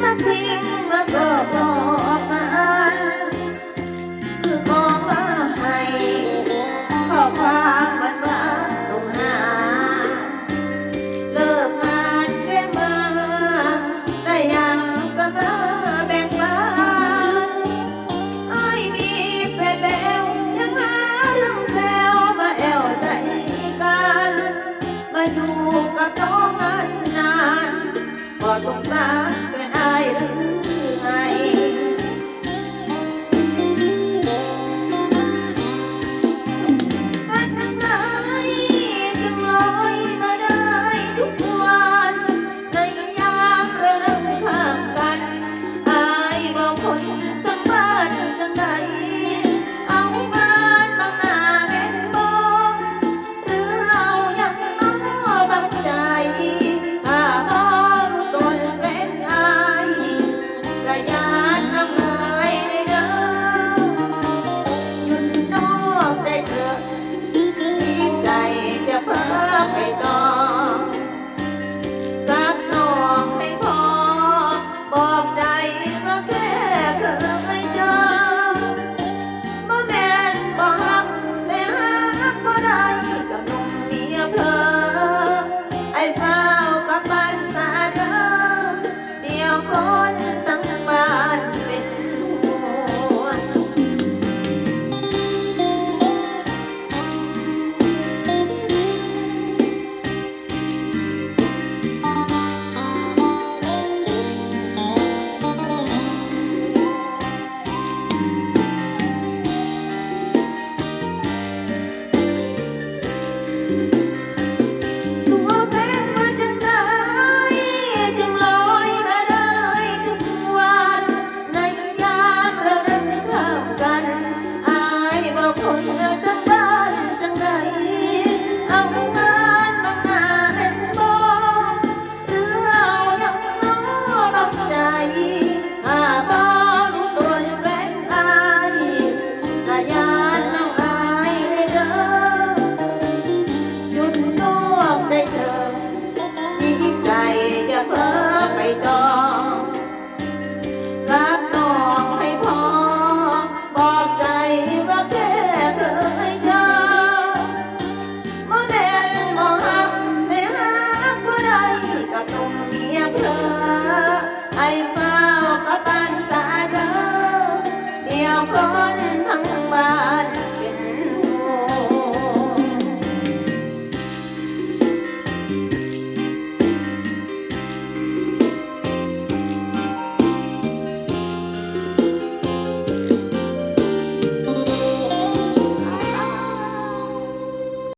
มาพิงมาปลอบอกกันซื้อของมาให้ข้อความมันว่าส่งหา เลิกงานได้มาได้ยังก็มาแบ่งปันไอ้ายมีแฟนแล้วยังหาเรื่องแซวมาแอวใจกัน มาอยู่กับน้อง สงสาร